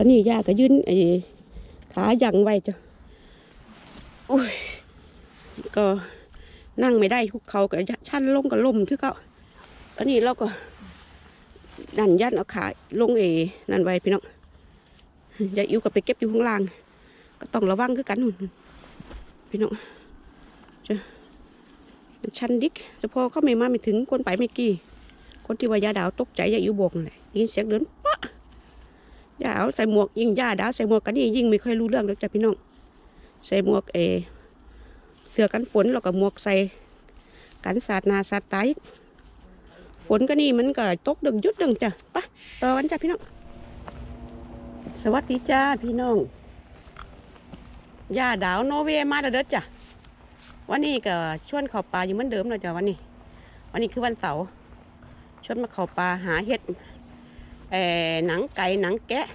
ตอนนี้ย่าก็ยืนไอ้ขายังไว้จ้ะโอ้ยก็นั่งไม่ได้คุกเขาก็ชั้นลงก็ล่มคือเขาตอนนี้เราก็ดันยันเอาขาลงเอนั่นไว้พี่น้องอย่าอิ่วกับไปเก็บอยู่ข้างล่าง ก็ต้องระวังคือกันนู่นพี่น้องจะมันชันดิกแต่พอเขาไม่มาไม่ถึงคนไปไม่กี่ คนที่ว่ายาดาวตกใจอย่าอิ่วบกนั่นแหละได้ยินเสียงเดินป ยาเอาใส่หมวกยิงยาดาวใส่หมวกกันนี่ยิ่งไม่ค่อยรู้เรื่องเลยจ้ะพี่น้อง ใส่หมวกเอ เสื้อกันฝนแล้วก็หมวกใส่กันสาดนาสาดตายฝนก็นี่มันก็ตกดึงยุดดึงจ้ะปะต่อกันจ้ะพี่น้อง สวัสดีจ้าพี่น้องย่าดาวโนเวย์มาเด้อเด้อจ้ะวันนี้ก็ชวนเขาป่าอยู่เหมือนเดิมเลยจ้ะวันนี้ วันนี้คือวันเสาร์ชวนมาเขาป่าหาเห็ด หนังไก่หนังแกะ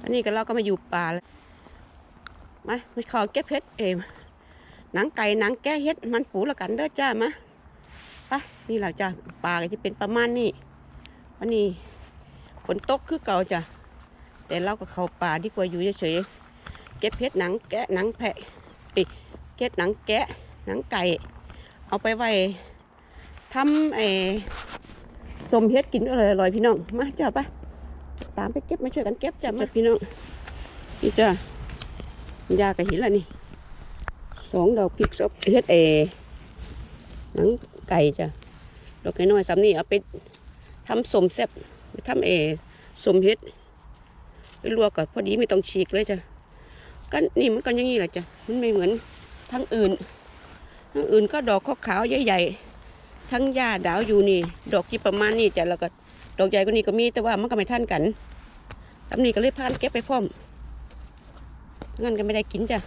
ตอนนี้ก็เราก็มาอยู่ป่าแล้วมามาขอเก็บเห็ดเองหนังไก่หนังแก้เห็ดมันปูละกันเด้อจ้ามาไปนี่เราจ้าปลาก็จะเป็นประมาณนี้วันนี้ฝนตกคือเก่าจ้ะแต่เราก็เข้าป่าดีกว่าอยู่เฉยๆเก็บเห็ดหนังแกะหนังแพะเอ้ยเก็บหนังแกะหนังไก่ เอาไปไว้ทำไอ สมเห็ดกินอร่อยๆพี่น้องมาจ้าไปตามไปเก็บมาช่วยกันเก็บจ้ามาพี่น้องนี่จ้ายาก็เห็นแล้วนี่สองดอกพริกซบเฮ็ดเอหนังไก่จ้ะดอกน้อยๆสามนี่เอาไปทำสมแซ่บไปทำเอสมเฮ็ดไปลวกก่อนพอดีไม่ต้องฉีกเลยจ้ะก็นี่มันก็อย่างนี้แหละจ้ะมันไม่เหมือนทั้งอื่นทั้งอื่นก็ดอกขาวๆใหญ่ๆ ทั้งหญ้าดาวอยู่นี่ ดอกที่ประมาณนี้จ้ะแล้วก็ดอกใหญ่กว่านี้ก็มีแต่ว่ามันก็ไม่ท่านกันสำนีก็เลยพานเก็บไปพร้อมงั้นก็ไม่ได้กินจ้ะ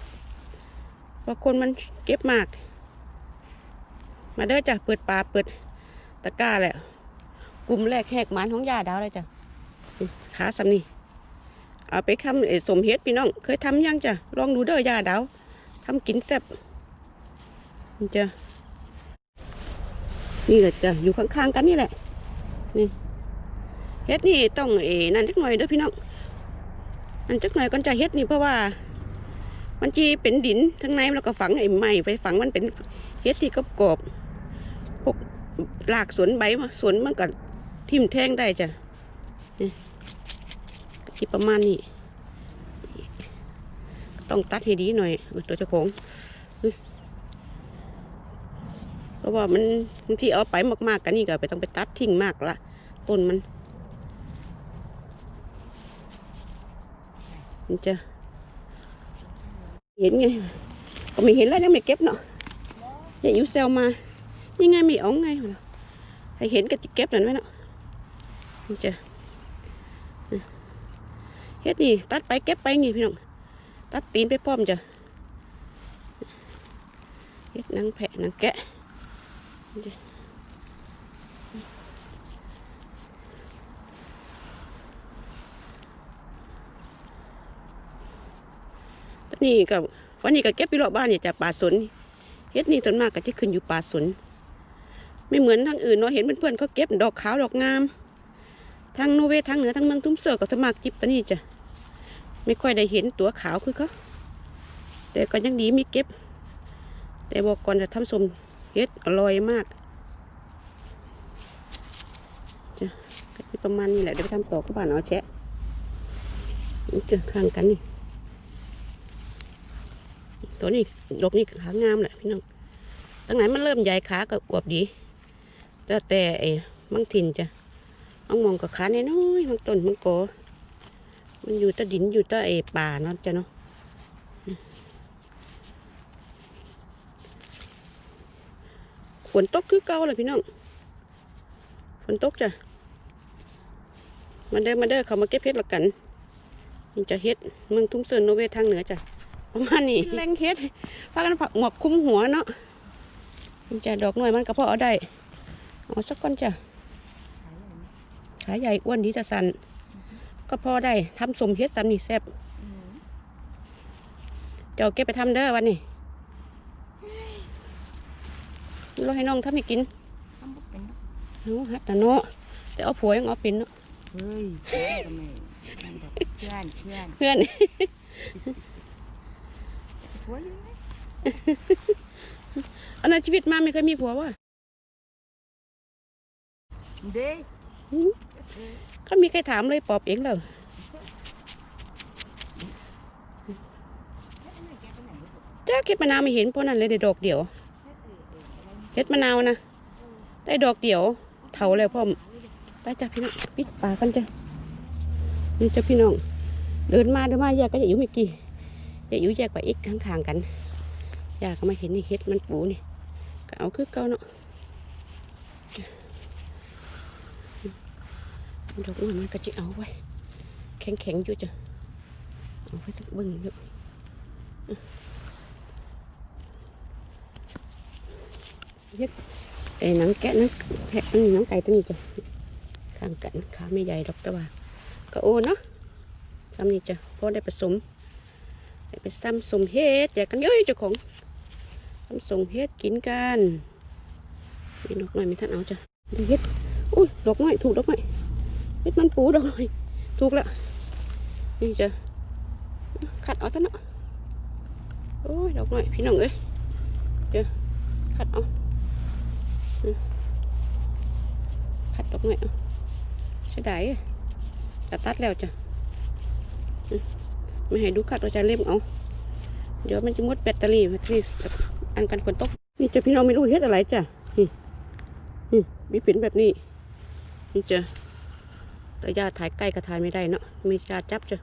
เพราะคนมันเก็บมาก มาเด้อจ้ะเปิดปลาเปิดตะกร้าแหละกลุ่มแรกแหกหมันของยาดาวเลยจ้ะขาสำนี่เอาไปทำสมเฮ็ดพี่น้อง เคยทำยังจ้ะลองดูเด้อยาดาวทำกินแซ่บนี่จ้ะ นี่แหละจ้ะอยู่ข้างๆกันนี่แหละ นี่เฮ็ดนี่ต้องเอนั่นจักหน่อยเด้อพี่น้องอันจักหน่อยก่อนจะเฮ็ดนี่เพราะว่า มันจีเป็นดินทั้งในแล้วก็ฝังไอ้ไม้ไปฝังมันเป็นเฮ็ดที่กรอบพวกรากสวนใบมาสวนมันก็ทิ่มแทงได้จ้ะนี่ที่ประมาณนี้ต้องตัดให้ดีหน่อยตัวเจ้าของ เพราะว่ามันบางทีเอาไปมากๆกันนี่ก็ไปต้องไปตัดทิ้งมากละต้นมัน มันจะ เห็นไงก็ไม่เห็นแล้วยังไม่เก็บเนาะอย่าอยู่เซลมายังไงไม่เอองไงให้เห็นก็จะเก็บนั่นไว้เนาะมันจะเฮ็ดนี่ตัดไปเก็บไปงี้พี่น้องตัดตีนไปพร้อมจ้ะเฮ็ดนังแพะนังแกะ ตอนนี้ก็วันนี้ก็เก็บไปรอบบ้านเนี่ยจะป่าสนเฮ็ดนี่ส่วนมากก็จะขึ้นอยู่ป่าสน ไม่เหมือนทางอื่นเนาะเห็นเพื่อนๆเขาเก็บดอกขาวดอกงามทางโนเวทางเหนือทางเมืองทุ่มเสือก็สมัครจิบปะนี่จ้ะไม่ค่อยได้เห็นตัวขาวคือเขาแต่ก็ยังดีมีเก็บ แต่บอกก่อนจะทำสม เฮ็ดอร่อยมากจ้ะประมาณนี้แหละเดี๋ยวไปทำต่อกับบ้านเอาแชะนี่จ้ะข้างกันนี่ตัวนี้ดอกนี้ขางามแหละพี่น้องตั้งไหนมันเริ่มใหญ่ขาก็อวบดี แต่แต่ไอ้มังทินจ้ะมังมองกับขาเน้อยๆมังต้นมังโกมันอยู่ใต้ดินอยู่ใต้ไอ้ป่าเนาะจ้ะเนาะ ฝนตกคือเก่าเลยพี่น้องฝนตกจ้ะมาเด้อมาเด้อเขามาเก็บเพชรละกันนี่จะเฮ็ดเมืองทุ่งเซินโนเวททางเหนือจ้ะประมาณนี้แรงเฮ็ดพากันผักหมวกคลุมหัวเนาะมันจะดอกหน่อยมันก็พอเอาได้เอาสักก้อนจ้ะขาใหญ่อ้วนดีแต่สันก็พอได้ทำสมเฮ็ดสันนี่แซ่บเดี๋ยวเก็บไปทำเด้อวันนี้ เราให้น้องทำให้กินทำบ่เป็นเอาฮัดแต่เนาะแต่เอาผัวยังเอาเป็นเนาะเฮ้ยเพื่อนเพื่อนเพื่อนผัวอยู่ไหนอันนั้นชีวิตมาไม่เคยมีผัววะเด้เขามีใครถามเลยปอบเองเลยจ้าเก็บมะนาวไม่เห็นพราะนั้นเลยได้ดอกเดียว เฮ็ดมะนาวนะ ได้ดอกเดียวเถาแล้วพ่อม ไปจ้ะพี่น้องปิดปากกันจ้ะนี่จ้ะพี่น้อง เดินมาเดินมาแยกก็จะอยู่ไม่กี่จะอยู่แยกไปอีกข้างๆกันอยากก็มาเห็นนี่เฮ็ดมันปูนี่ก็เอาคือเก่าเนาะดอกมันก็จะเอาไว้ แข็งๆอยู่จ้ะเอาไว้สักเบึ้งอยู่เฮ็ดไอ้หนังแกะนังแพะนี่นังไก่ตัวนี้จ้ะข้างกันขาไม่ใหญ่ดอกแต่ว่าก็โอ้เนาะซ้ำนี่จ้ะพอได้ผสมได้ไปซ้ำสมเฮ็ดแจกกันเยอะเจ้าของซ้ำสมเฮ็ดกินกันมีนกน้อยไม่ทันเอาจ้ะด้เฮ็ดอุ้ยดอกน้อยถูกดอกน้อยเฮ็ดมันปูดอกน้อยถูกแล้วนี่จ้ะขัดเอาซะเนาะโอ้ยดอกน้อยพี่น้องเอ้ยจ้ะขัดเอา ขัดดอกน้อยเอาใช่ได้จะตัดแล้วจ้ะไม่ให้ดูคัดเราจะเล่มเอา เดี๋ยวมันจะมดแบตเตอรี่แบตเตอรี่อันกันฝนตก นี่จะพี่น้องไม่รู้เฮ็ดอะไรจ้ะนี่นี่มีปิ่นแบบนี้นี่จ้ะแต่ยาถ่ายใกล้ก็ถ่ายไม่ได้เนาะมียาจับจ้ะ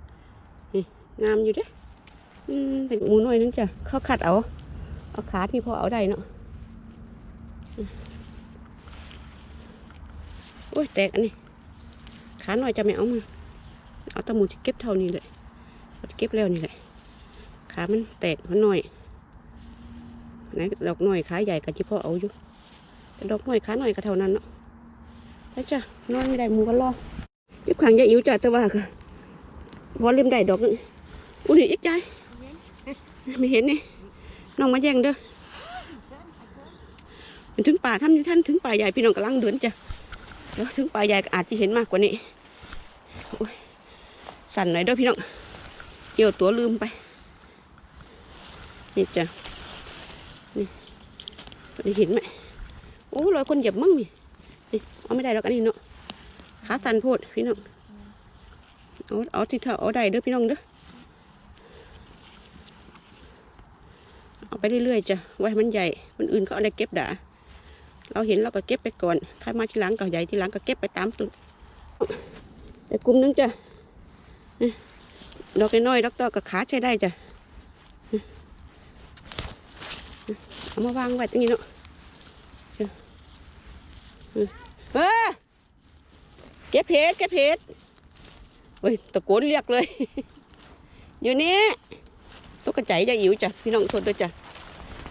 นี่งามอยู่เด้อืมเป็นหมูน้อยนึงจ้ะเขาขัดเอา เอาขาที่พอเอาได้เนาะ โอ้ยแตกอันนี้ ขาหน่อยจะไม่เอามาเอาตะมูที่เก็บเท่านี้เลยเเก็บแล้วนี่แหละ ขามันแตกมันหน่อยไหนดอกหน่อยขาใหญ่กับที่พ่อเอาอยู่ดอกหน่อยขาหน่อยก็เท่านั้นเนาะแล้วจ้ะนอนไม่ได้มูกันรอยิบขังยาอิ๋วจ้ะแต่ว่าค่ะพอเล่มได้ดอกนึงอุ้ยอีกใจไม่เห็นนี่น้องมาแย่งเด้อถึงป่าท่านท่านถึงป่าใหญ่พี่น้องกำลังเดินจ้ะ เดี๋ยวถึงปลายใหญ่อาจจะเห็นมากกว่านี้สั่นหน่อยเด้อพี่น้องเกี่ยวตัวลืมไป นี่จ้ะนี่ได้เห็นไหมโอ้รอยคนเหยียบมั่งนี่นี่เอาไม่ได้หรอกอันนี้เนาะขาสั่นโพดพี่น้องเอาเอาที่เท่าเอาได้เด้อพี่น้องเด้อเอาไปเรื่อยๆจ้ะไว้มันใหญ่คนอื่นเขาเอาอะไรเก็บด่า เราเห็นเราก็เก็บไปก่อนใครมาทีหลังก็ใหญ่ทีหลังก็เก็บไปตามตัวแต่กลุ่มนึงจ้ะนี่ดอกน้อยดอกดอกับขาใช้ได้จ้ะเอามาวางไว้ตรงนี้เนาะจ้ะนี่เออเก็บเพชรเก็บเพชรเฮ้ยตะโกนเรียกเลย อยู่นี่ตกกระใจจะอิ๋วจ้ะพี่น้องทษด้วยจ้ะ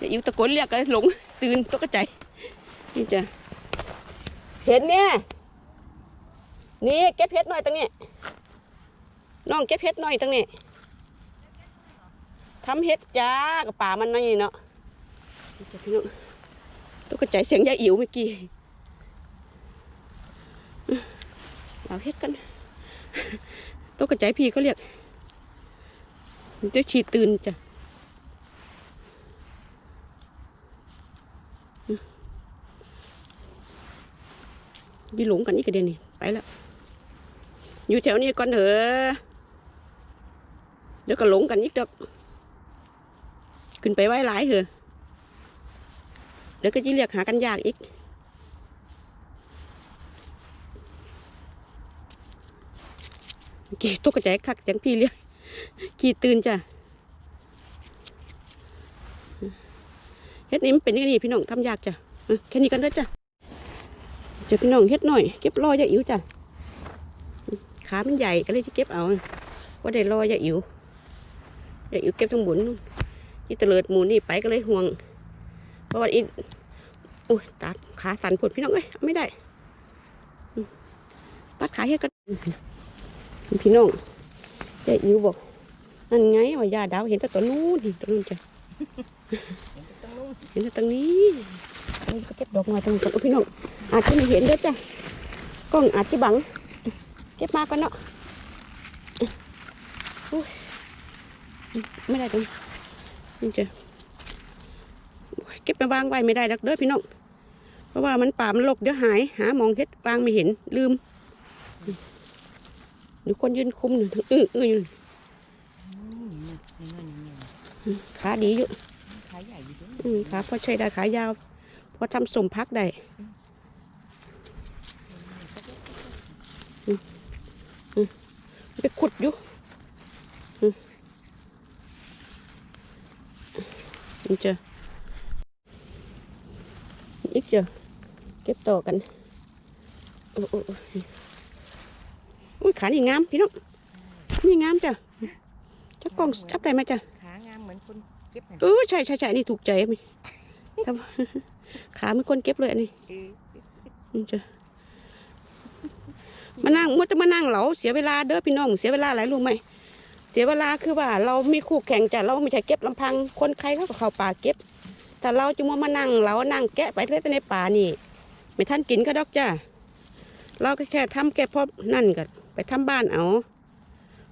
จะอิ๋วตะโกนเรียกเลยหลงตื่นตกกระใจ นี่จ้ะเห็นเนี่ยนี่เก็บเพชรหน่อยตรงนี้น้องเก็บเพชรหน่อยตรงนี้ทำเห็ดจ้ากับป่ามันนี่เนาะจ้ะพี่น้องตุ๊กใจเสียงยายอิ๋วเมื่อกี้เอาเห็ดกันตุ๊กใจพี่เขาเรียกเดี๋ยวฉีดตื่นจ้ะ อยี่หลงกันนี่กระเด็นนี่ไปแล้วอยู่แถวนี้ก่อนเถอะเดี๋ยวก็หลงกันอีกดอกขึ้นไปไว้หลายเถอะเดี๋ยวก็จะเรียกหากันยากอีกกี่ตกกระจายคักจังพี่เรียกกี่ตื่นจ้ะเฮ็ดนี้มันเป็นย่างนี้พี่น้องทำยากจ้ะแค่นี้กันเด้อจ้ะ จะพี่น้องเฮ็ดหน่อย เก็บรอยาอิ๋วจ้ะขามันใหญ่ก็เลยจะเก็บเอาว่าได้รอยาอิ๋วยาอิ๋วเก็บทั้งบุญนู่นที่เตลิดหมูนี่ไปก็เลยห่วง เพราะว่าอีอุ้ยตัดขาสั่นผดพี่น้องเอ้ยไม่ได้ ตัดขาเฮ็ดกันพี่น้องยาอิ๋วบอกนั่นไงว่ายาดาวเห็นแต่ตัวนู้นตัวนู้นจ้ะเห็นแต่ตรงนี้ก็เก็บดอกม้ตรงนี้พี่น้อง อาจจะไม่เห็นเด้อจ้ะกล้องอาจจะบัง เก็บมากันเนาะอุ้ยไม่ได้ตรงนี้นี่จ้ะโอ้ยเก็บไปวางไว้ไม่ได้ดักเด้อพี่น้องเพราะว่ามันป่ามันรกเดี๋ยวหาย หามองเฮ็ดวางไม่เห็นลืมดูคนยืนคุมอยู่ทั้งอื้ออื้ออยู่อืมนี่นี่นี่นี่ขาดีอยู่ขาใหญ่อยู่ด้วยอืมขาพอใช้ได้ขายาวพอทำสมพักได้ ไปขุดอยู่อืมนี่เจออีกเจอเก็บต่อกันโอ้โอ้โอ้อุ้ยขานี่งามพี่น้องนี่งามจ้ะจับกล้องจับได้ไหมจ้ะขางามเหมือนคนเก็บน่ะเออใช่ใช่ใช่นี่ถูกใจมั้ยทำขาไม่คนเก็บเลยอันนี้เออนี่จ้ะ มานั่งมัวจะมานั่งเหลาเสียเวลาเด้อพี่น้องเสียเวลาหลายรู้ไหมเสียเวลาคือว่า เรามีคู่แข่งจ้ะเราไม่ใช่เก็บลำพังคนใครเขาก็เข้าป่าเก็บ แต่เราจะมัวมานั่งเหลานั่งแกะไปเล่นในป่านี่ ไม่ทันกินก็ดอกจ้ะเราก็แค่ทำแกะพอนั่นกันไปทำบ้านเอา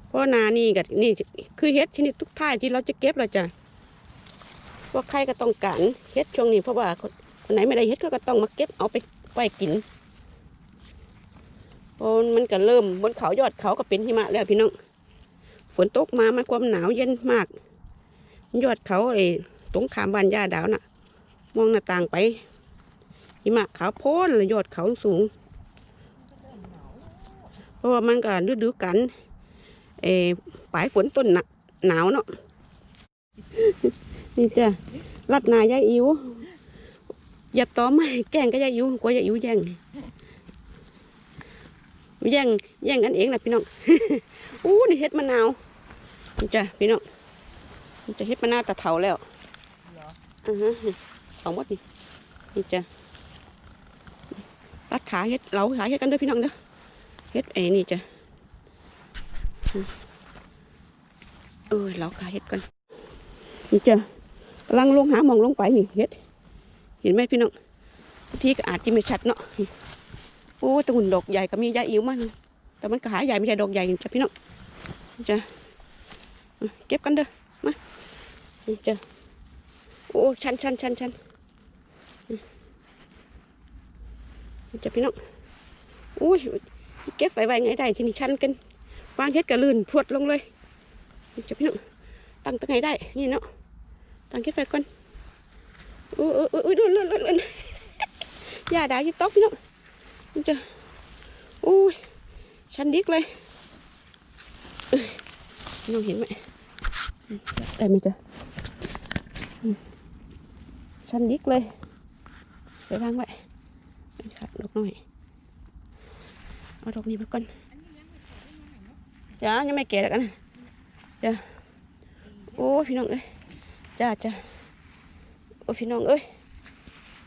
เพราะนานี่กับนี่คือเฮ็ดชนิดทุกท่ายที่เราจะเก็บเราจะว่าใครก็ต้องการเฮ็ดช่วงนี้เพราะว่าคนไหนไม่ได้เฮ็ดก็ต้องมาเก็บเอาไปไว้กิน เพราะมันก็เริ่มบนเขายอดเขาก็เป็นหิมะแล้วพี่น้อง ฝนตกมามันความหนาวเย็นมาก ยอดเขาไอ้ตรงขามบ้านย่าดาวน่ะ มองหน้าต่างไป หิมะขาวโพ้นเลยยอดเขาสูง เพราะว่ามันก็ฤดูกันเออปลายฝนต้นหนะหนาวเนาะ นี่จ้ะรัดนายายอิ๋วหยับต่อไม่แกงก็ยายอิ๋วกลัวยายอิ๋วแย่ง แย่งแย่งกันเองนะพี่น้องอู้นี่เฮ็ดมะนาวนี่จ้ะพี่น้องนี่จะเฮ็ดมะนาวตะเถาแล้วเหรออ่าฮะนี่เอาหมดนี่นี่จ้ะรัดขาเฮ็ดเหลาขาเฮ็ดกันเด้อพี่น้องเด้อเฮ็ดไอ้นี่จ้ะเออเหลาขาเฮ็ดกันนี่จ้ะกำลังลงหามองลงไปนี่เฮ็ด เห็นไหมพี่น้องทีก็อาจจะไม่ชัดเนาะ โอ้ยตะหุ่นดอกใหญ่ก็มียาอิ๋วมันแต่มันก็หาใหญ่ไม่ใช่ดอกใหญ่จ้ะพี่น้องจ้ะเก็บกันเด้อมาจ้ะโอ้ชันชันชันชันจ้ะพี่น้องโอ้ยเก็บไว้ไว้ไงได้ทีนี่ชันกันวางเฮ็ดกระลื่นพรวดลงเลยจ้ะพี่น้องตั้งตั้งไงได้นี่เนาะตั้งคิดไฟก่อนโอ้ยโอ้ยโอ้ยดูดูดูดูอย่าด่ายิ่ตกพี่น้อง มันจะโอ้ยชันดิกเลยพี่น้องเห็นไหมได้ไหมจ๊ะชันดิกเลย ไปวางไว้ขาดดอกหน่อยเอาดอกนี้มาก่อนจ้ายังไม่แก่แล้วกันจ้าโอ้พี่น้องเอ้ยจ้าจ้าโอ้พี่น้องเอ้ย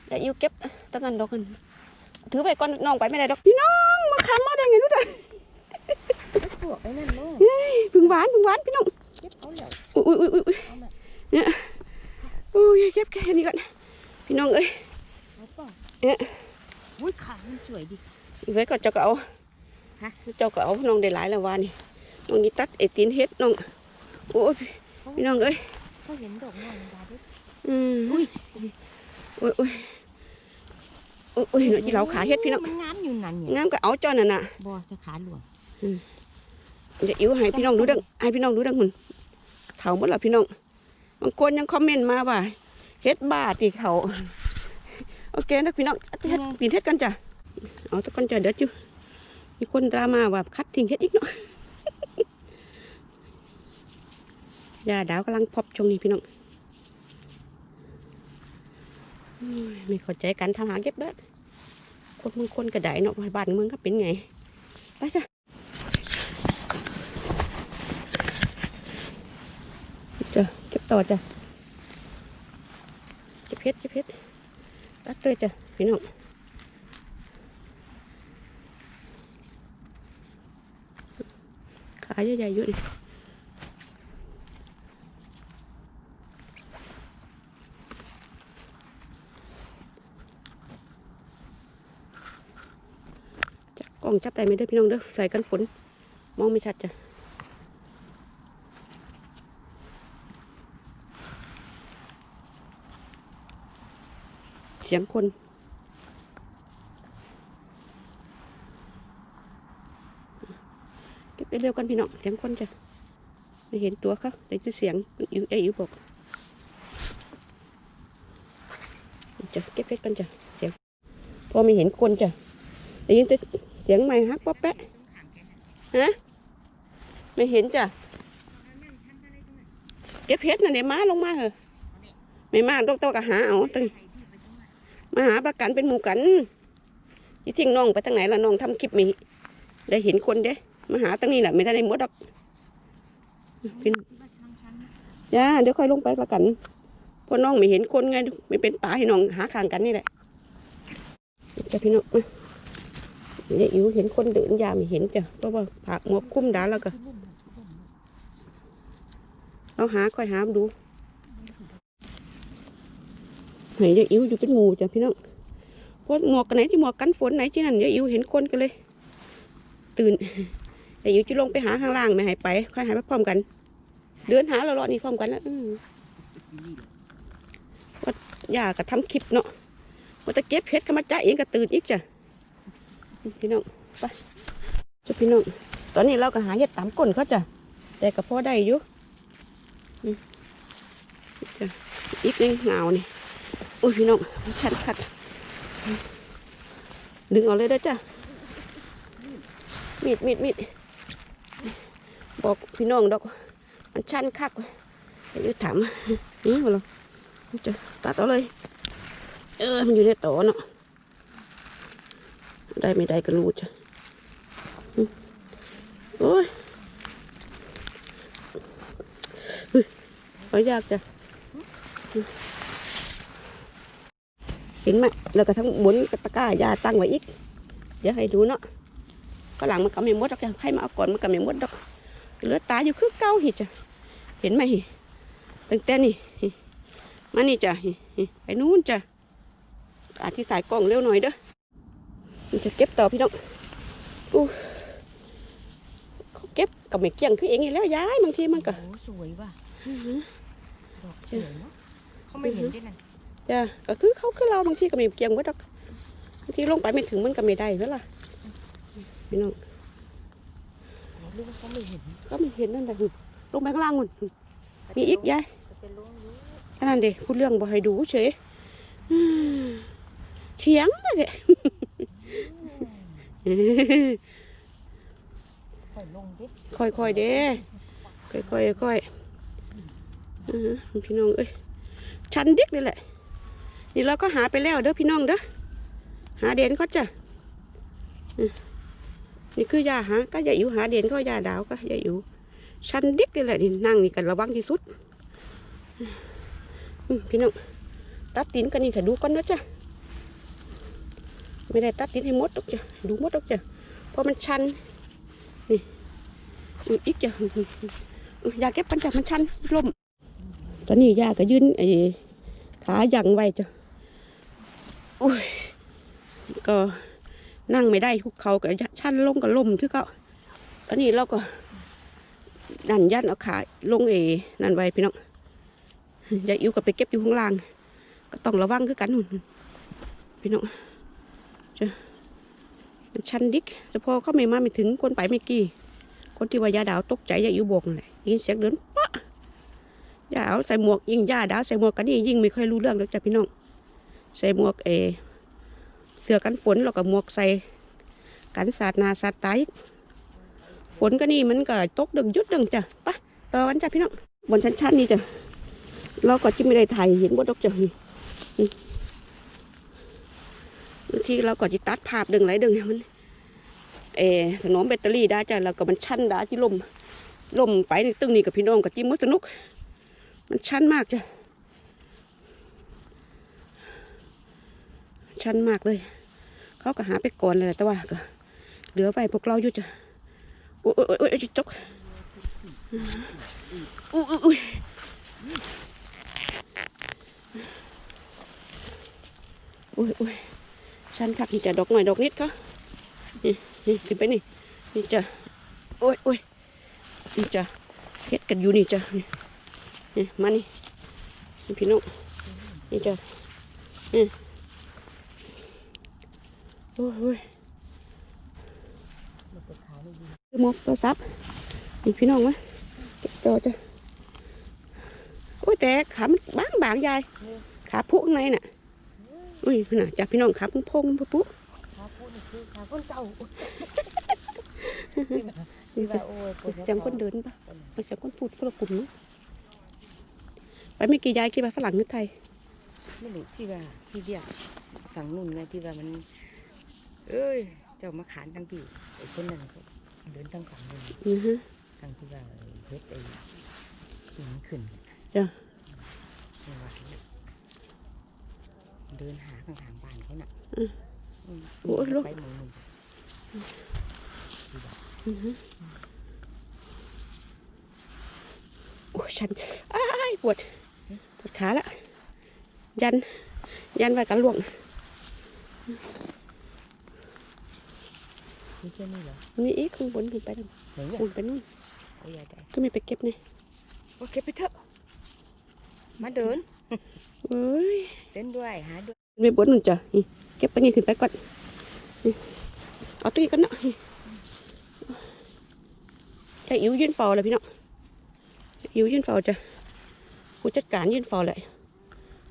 อย่าอิวเก็บตั้งกันดอกกัน ถือไปก่อนน้องไปไม่ได้ดอกพี่น้องมาขามมาได้ไงนู้นอะพวกไอ้นั่นลูกพึ่งหวานพึ่งหวานพี่น้องเก็บเขาแล้วอุ้ยอุ้ยอุ้ยอุ้ยเอามาเนี่ยอุ้ยเก็บแค่นี้ก่อนพี่น้องเอ้ยเอาป่ะเอ๊ะอุ้ยขามันสวยดิไว้ก็เจ้าก็เอาฮะเจ้าก็เอาน้องได้หลายแล้ววานี่น้องนี่ตัดไอ้ตีนเฮ็ดน้องโอ้ยพี่น้องเอ้ยเขาเห็นดอกนอนดาด้วยอืมอุ้ยอุ้ย อุ้ยอุ้ยอุ้ยหนูที่เราขาเฮ็ดพี่น้องมันงามอยู่นั่นเนี่ยงามก็เอาจ้อนั่นน่ะบ่จะขาหลวงเดี๋ยวอิ๋วให้พี่น้องดูดังให้พี่น้องดูดังหุ่นเถาหมดแล้วพี่น้องบางคนยังคอมเมนต์มาว่าเฮ็ดบ้าตีเขาโอเคนะพี่น้องเฮ็ดตีนเฮ็ดกันจ้ะเอาตะกันจ้ะเดี๋ยวจูมีคนดราม่าว่าคัดทิ้งเฮ็ดอีกเนาะยาดาวกำลังพบช่วงนี้พี่น้องโอ้ย ไม่เข้าใจกันทำหาเก็บเด้อคนบางคนก็ไดเนาะบ้านเมืองก็เป็นไง ไปจ้ะจ้ะเก็บต่อจ้ะเก็บเพชรเก็บเพชรตัดเลยจ้ะพี่น้องขาใหญ่ๆยู่นี่ ล้องจับใจไม่ได้พี่น้องเด้อใส่กันฝน มองไม่ชัดจ้ะเสียงคนเก็บไปเร็วกันพี่น้องเสียงคนจ้ะไม่เห็นตัวครับได้ยินเสียงอิ๋วไออิ๋วบอกจ้ะเก็บเพชรกันจ้ะเสียงพอไม่เห็นคนจ้ะได้ยินแต่ เสียงไม้ฮักป๊อปแปะฮะไม่เห็นจ้ะเก็บเพชรน่ะเดี๋ยวม้าลงมาเหอะไม่มาดอกตัวก็หาเอาตึงมาหาประกันเป็นหมู่กันยี่ทิ้งน้องไปทางไหนล่ะน้องทำคลิปมีได้เห็นคนเด้มาหาตั้งนี้แหละไม่ได้ในมดดอกพี่น้องจ้าเดี๋ยวค่อยลงไปประกันเพราะน้องไม่เห็นคนไงไม่เป็นตาให้น้องหาข้างกันนี่แหละจะพี่น้องมา ยายอิ๋วเห็นคนเดินยาไม่เห็นจ้ะเพราะว่าผักหมวกคุ้มดาแล้วก็เราหาค่อยหาดูไหนยายอิ๋วอยู่เป็นหมู่จ้ะพี่น้องเพราะหมวกกันไหนที่หมวกกันฝนไหนที่นั่นยายอิ๋วเห็นคนกันเลย ตื่นยายอิ๋วจะลงไปหาข้างล่างไม่หายไป ค่อยหายไปพร้อมกัน เดินหาเราเลาะนี่พร้อมกันแล้วอืมว่าอย่าก็ทำคลิปเนาะว่าจะเก็บเพชรก็มาจ่าเองก็ตื่นอีกจ้ะ พี่น้องไปจ้ะพี่น้องตอนนี้เราก็หาเห็ดตามก้นเขาจ้ะแต่ก็พอได้อยู่อืมจ้ะอีกนึงเงานี่โอ้ยพี่น้องมันชันคัดดึงเอาเลยเด้จ้ะมีดมีดมีดบอกพี่น้องดอกมันชันคักเว้ยเดี๋ยวถามนี่มาลองจะตัดเอาเลย เออมันอยู่ในโตเนาะ ได้ไม่ได้ก็รู้จ้ะโอ้ยเฮ้ยเอายากจ้ะเห็นไหมแล้วก็ทั้งบนกระตะกร้ายาตั้งไว้อีก เดี๋ยวให้ดูเนาะก็หลังมันก็ไม่มดดอกจ้ะใครมาเอาก่อนมันก็ไม่มดดอกเหลือตาอยู่คือเก้าหิจ้ะเห็นไหมตั้งแต่นี่มานี่จ้ะไปนู้นจ้ะอาที่สายกล้องเร็วหน่อยเด้อ จะเก็บต่อพี่น้องอู้เขาเก็บกับไม่เกี่ยงคือเองนี่แล้วย้ายบางทีมันก็โอ้สวยว่ะดอกสวยเนาะเขาไม่เห็นด้วยนะจ้ะก็คือเขาคือเราบางทีก็ไม่เกี่ยงไว้ดอกบางทีลงไปไม่ถึงมันก็ไม่ได้แล้วล่ะพี่น้องเรื่องเขาไม่เห็นก็ไม่เห็นนั่นแหละลงไปข้างล่างนู่นมีอีกยายจะลงรู้อันนั้นเด็พูดเรื่องบ่ให้ดูเฉยอืมเถียงนะเด็ ค่อยลงดิค่อยๆเด้ค่อยๆค่อยๆอือฮะพี่น้องเอ้ยชันดิกเลยแหละ นี่เราก็หาไปแล้วเด้อพี่น้องเด้อหาเด่นเขาจ้ะนี่คือยาหาก็ยาอยู่หาเด่นก็ยาดาวก็ยาอยู่ชันดิกเลยแหละนี่นั่งนี่กันระวังที่สุดพี่น้องตัดตินกันนี่ถ้าดูก่อนนะจ้ะ ไม่ได้ตัดตินให้หมดหรอกจ้ะดูหมดหรอกจ้ะเพราะมันชันนี่อีกจ้ะยอยาเก็บปันจ้ะมันชันล่มตอนนี้ยาก็ยืนไอ้ขาหยังไว้จ้ะโอ้ยก็นั่งไม่ได้คุกเขาก็ชันลงก็ล่มที่เขาตอนนี้เราก็ดันยันเอาขาลงเอนั่นไว้พี่น้องยายอิวก็ไปเก็บอยู่ข้างล่าง ก็ต้องระวังคือกันนู่นพี่น้อง จะชันดิกแต่พอเขาไม่มาไม่ถึงคนไปไม่กี่ คนที่ว่ายาดาวตกใจยายอิวบกนั่นแหละยินเสียงเดินปะยาดาวใส่หมวกยิงยาดาวใส่หมวกกันนี่ยิ่งไม่ค่อยรู้เรื่องแล้วจ้ะพี่น้องใส่หมวกเอเสื้อกันฝนแล้วก็หมวกใส่กันสาดนาสาดตายฝนก็นี่มันก็ตกดึงยุดดึงจ้ะปะต่อกันจ้ะพี่น้องบนชั้นๆนี่จ้ะเราก็จะไม่ได้ถ่ายเห็นว่าดอกจ้ะนี่ ที่เราก็จะตัดภาพดึงไหลดึงให้มันเอถนอมแบตเตอรี่ได้จ้ะแล้วก็มันชันได้ที่ลมลมไปนี่ตึงนี่กับพี่น้องกับจิ้มมดสนุก มันชันมากจ้ะชันมากเลย เขาก็หาไปก่อนเลยแต่ว่าก็เหลือไปพวกเราอยู่จ้ะโอ้ยโอ้ยโอ้ยโอ้ยตกอุ้ยอุ้ยอุ้ยอุ้ย ชันคักนี่จะดอกหน่อยดอกนิดเขานี่นี่ขึ้นไปนี่นี่จะโอ้ยโอ้ยนี่จะเฮ็ดกันอยู่นี่จะนี่นี่มานี่พี่น้องนี่จะนี่โอ้ยมันเป็นขาวนี่ดีคือมกตัวซับนี่พี่น้องวะเก็บตัวจ้ะโอ้ยแต่ขามันบางบางยายขาพุข้างในน่ะ อุ้ยน่ะจากพี่น้องขาพุ่งพงๆปุ๊บขาพูดนี่คือขาคนเก่าที่ว่าที่ว่าโอ้ยปวดหัวเสียงคนเดินปะเอาเสียงคนพูดคนละกลุ่มเนอะไปไม่กี่ยายคิดว่าฝรั่งหรือไทยไม่รู้ที่ว่าที่เรียกฝั่งนู่นไงที่ว่ามัน เอ้ย เจ้ามาขานทั้งปีไอ้คนนั้นก็เดินทั้งฝั่งนู่นอือฮะทั้งที่ว่าเฮ็ดไอ้ที่มันขึ้นจ้ะนี่ว่า เดินหาข้างทางบ้านเขาน่ะอืมอืมโอ้ยลูกไปหมองนู่นอือฮะโอ้ยฉันอ้ายปวดปวดขาละยัน ยันไว้กันหลวงนี่แค่นี้เหรอนี่อีกข้างบนขึ้นไปนั่นไหนเนี่ยนู่นไปนู่นโอ้ยยายใจก็ไม่ไปเก็บนี่โอเคไปเถอะมาเดิน เอ้ยเดินด้วยหาด้วยไปบนนู่นจ้ะเก็บไปนี่ขึ้นไปก่อนเอาตัวนี้กันเนาะนี่ไอ้อิ๋วยืนเฝ้าเลยพี่เน้องอิ๋วยืนเฝ้าจ้ะผู้จัดการยืนเฝ้าเลย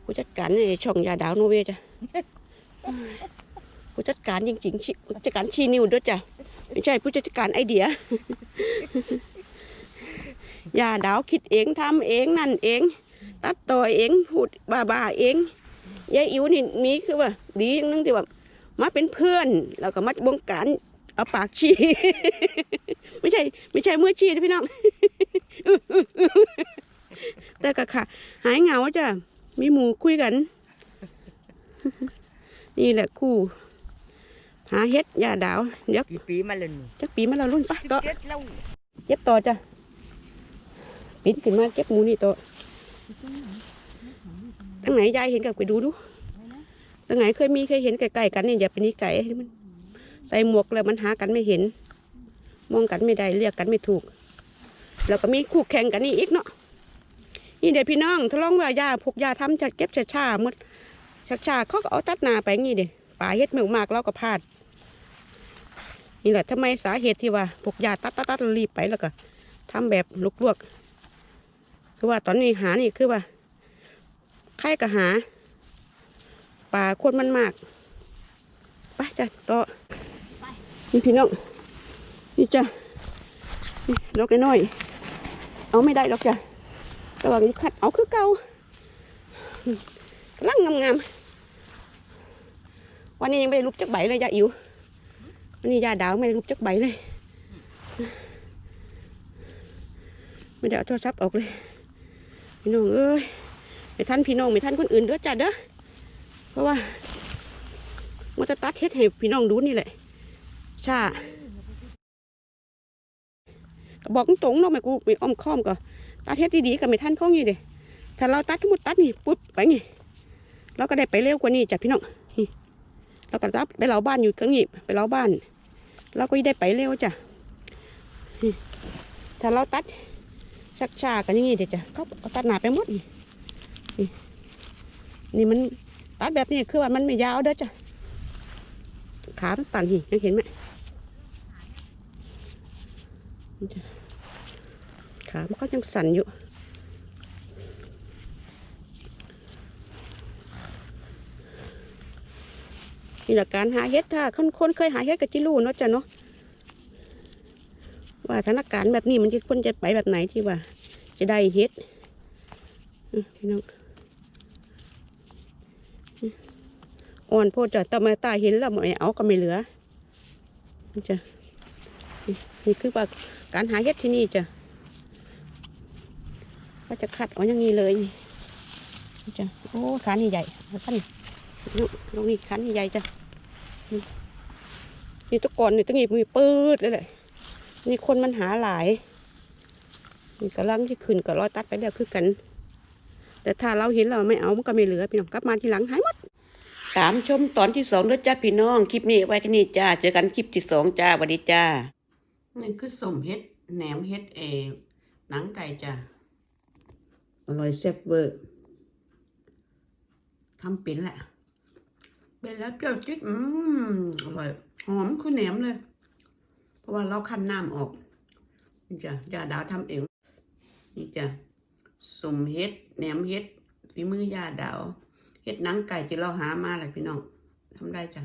ผู้จัดการในช่องยาดาวโนเวจ้ะผู้จัดการจริงๆชิผู้จัดการชีนิวด้วยจ้ะไม่ใช่ผู้จัดการไอเดียยาดาวคิดเองทำเองนั่นเอง ตัดต่อเองพูดบ้าๆเองยายอิ๋วนี่มีคือว่า ดีอย่างหนึงที่ว่ามาเป็นเพื่อนแล้วก็มาบงการเอาปากชี้ ไม่ใช่ ไม่ใช่มือชี้นะพี่น้องแต่ก็ค่ะ หายเหงาจ้ะมีหมูคุยกัน นี่แหละคู่ หาเฮ็ดยาดาวเดี๋ยวกี่ปีมาแล้วนี่จักปีมาแล้วรุ่นปะสิบต่อเจ็ดแล้วเก็บต่อจ้ะปิ้นขึ้นมาเก็บหมูนี่ต่อ ทั้งไหนยายเห็นกับไปดูดูตรงไหนเคยมีเคยเห็นไก่ๆกันเนี่ยอย่าไปนี้ไก่มันใส่หมวกแล้วมันหากันไม่เห็น มองกันไม่ได้เรียกกันไม่ถูก แล้วก็มีคู่แข่งกันนี่อีกเนาะนี่เด็พี่น้องทดลองว่ายาพกยาทำจะเก็บช้าชาๆหมดช้าชาๆเขาก็เอาตัดนาไปงี้เด้ป่าเฮ็ดไม่มากเราก็พลาด นี่แหละทำไมสาเหตุที่ว่าพกยาตัดตัดตัดรีบไปแล้วก็ทำแบบลวกๆ คือว่าตอนนี้หานี่คือว่าใครก็หาป่าคนมันมากไปจ้ะต่อนี่พี่น้องนี่จ้ะนี่ดอกน้อยเอาไม่ได้หรอกจ้ะแต่ว่าคัดเอาคือเก่าลังงามๆวันนี้ยังไม่ได้รูปจักใบเลยยาอิ๋ววันนี้ยาดาวไม่ได้รูปจักใบเลยไม่ได้เอาโทรศัพท์ออกเลย พี่น้องเอ้ยไม่ทันพี่น้องไม่ทันคนอื่นเด้อจ้ะเด้อเพราะว่ามันจะตัดเฮ็ดให้พี่น้องดูนี่แหละชาก็บอกตรงๆเนาะแม่กูไปอ้อมค้อมก็ตัดเฮ็ดดีๆก็ไม่ทันเขางี้เด้ถ้าเราตัดทั้งหมดตัดนี่ปุ๊บไปนี่เราก็ได้ไปเร็วกว่านี้จ้ะพี่น้องเราก็รับไปเราบ้านอยู่ตรงนี้ไปเราบ้านเราก็ได้ไปเร็วจ้ะถ้าเราตัด ชักชากันอย่างงี้เด้จ้ะเขาตัดหนาไปหมดนี่นี่มันตัดแบบนี้คือว่ามันไม่ยาวเด้อจ้ะขามันตันหิยังเห็นไหมขามันก็ยังสั่นอยู่นี่แหละการหาเห็ดถ้าคนเคยหาเห็ดกับจิรู้เนาะจ้ะเนาะ ว่าสถานการณ์แบบนี้มันจะควรจะไปแบบไหนที่ว่า จะได้เห็ดพี่น้องอ่อนโพดจะต่มาตาเห็นแล้วไม่เอาก็ไม่เหลือจะนี่คือว่าการหาเห็ดที่นี่จะก็จะคัดเอาอย่างนี้เลยจ้ะโอ้ขานี่ใหญ่แล้วกันลูกลูกนี่ขานี่ใหญ่จ้ะนี่ตะกอนนี่ตะงี้มีปืดเลยแหละ นี่คนมันหาหลายนี่กำลังจะขึ้นก็ร้อยตัดไปแล้วคือกัน แต่ถ้าเราเห็นเราไม่เอามันก็ไม่เหลือพี่น้องกลับมาทีหลังหายหมดตามชมตอนที่สองด้วยจ้าพี่น้อง คลิปนี้ไว้แค่นี้จ้า เจอกันคลิปที่สองจ้าสวัสดีจ้านี่คือสมเฮ็ดแหนมเฮ็ดเอหนังไก่จ้าอร่อยแซ่บเวอร์ทำเป็นแหละเป็นแล้วเปรี้ยวจิ๊ดอืมอร่อยหอมคือแหนมเลย เพราะว่าเราคั้นน้ำออกนี่จ้ะยาดาวทำเอง นี่จ้ะสุ่มเฮ็ดแหนมเฮ็ดฝีมือยาดาวเฮ็ดหนังไก่ที่เราหามาแหละพี่น้องทำได้จ้ะ